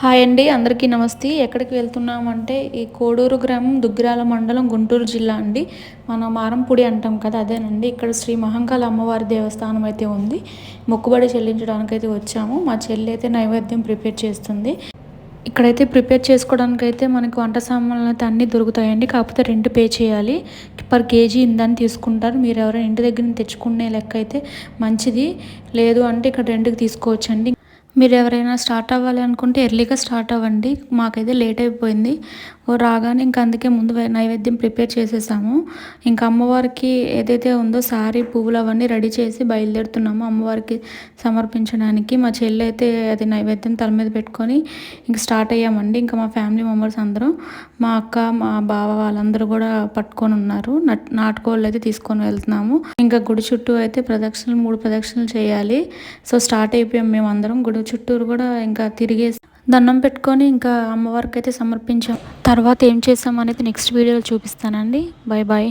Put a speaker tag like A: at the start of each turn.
A: Hi అండి అందరికీ నమస్తే. ఎక్కడికి వెళ్తున్నామంటే ఈ కోడూరు గ్రామం దుగ్గిరాల మండలం గుంటూరు జిల్లా అండి. మనం మారంపూడి అంటాం కదా అదేనండి. ఇక్కడ శ్రీ మహంకాళ అమ్మవారి దేవస్థానం అయితే ఉంది. మొక్కుబడి చెల్లించడానికి అయితే వచ్చాము. మా చెల్లి అయితే నైవేద్యం ప్రిపేర్ చేస్తుంది. ఇక్కడైతే ప్రిపేర్ చేసుకోవడానికి అయితే మనకు వంట సామాన్లు అయితే అన్నీ దొరుకుతాయండి. కాకపోతే రెంట్ పే చేయాలి. పర్ కేజీ ఇందని తీసుకుంటారు. మీరు ఎవరైనా ఇంటి దగ్గర తెచ్చుకునే లెక్క అయితే మంచిది. లేదు అంటే ఇక్కడ రెంట్కి తీసుకోవచ్చండి. మీరు ఎవరైనా స్టార్ట్ అవ్వాలి అనుకుంటే ఎర్లీగా స్టార్ట్ అవ్వండి. మాకైతే లేట్ అయిపోయింది. ఓ రాగానే ఇంక అందుకే ముందు నైవేద్యం ప్రిపేర్ చేసేసాము. ఇంకా అమ్మవారికి ఏదైతే ఉందో సారీ పువ్వులు అవన్నీ రెడీ చేసి బయలుదేరుతున్నాము అమ్మవారికి సమర్పించడానికి. మా చెల్లి అయితే అది నైవేద్యం తల మీద పెట్టుకొని ఇంక స్టార్ట్ అయ్యామండి. ఇంకా మా ఫ్యామిలీ మెంబర్స్ అందరూ మా అక్క మా బావ వాళ్ళందరూ కూడా పట్టుకొని ఉన్నారు. నాటుకోళ్ళు అయితే తీసుకొని వెళ్తున్నాము. ఇంకా గుడి చుట్టూ అయితే ప్రదక్షిణలు మూడు ప్రదక్షిణలు చేయాలి. సో స్టార్ట్ అయిపోయాం మేము అందరం గుడి చుట్టూరు కూడా ఇంకా తిరిగేసి దండం పెట్టుకొని ఇంకా అమ్మవారికి అయితే సమర్పించాం. తర్వాత ఏం చేసాం అనేది నెక్స్ట్ వీడియోలో చూపిస్తానండి. Bye bye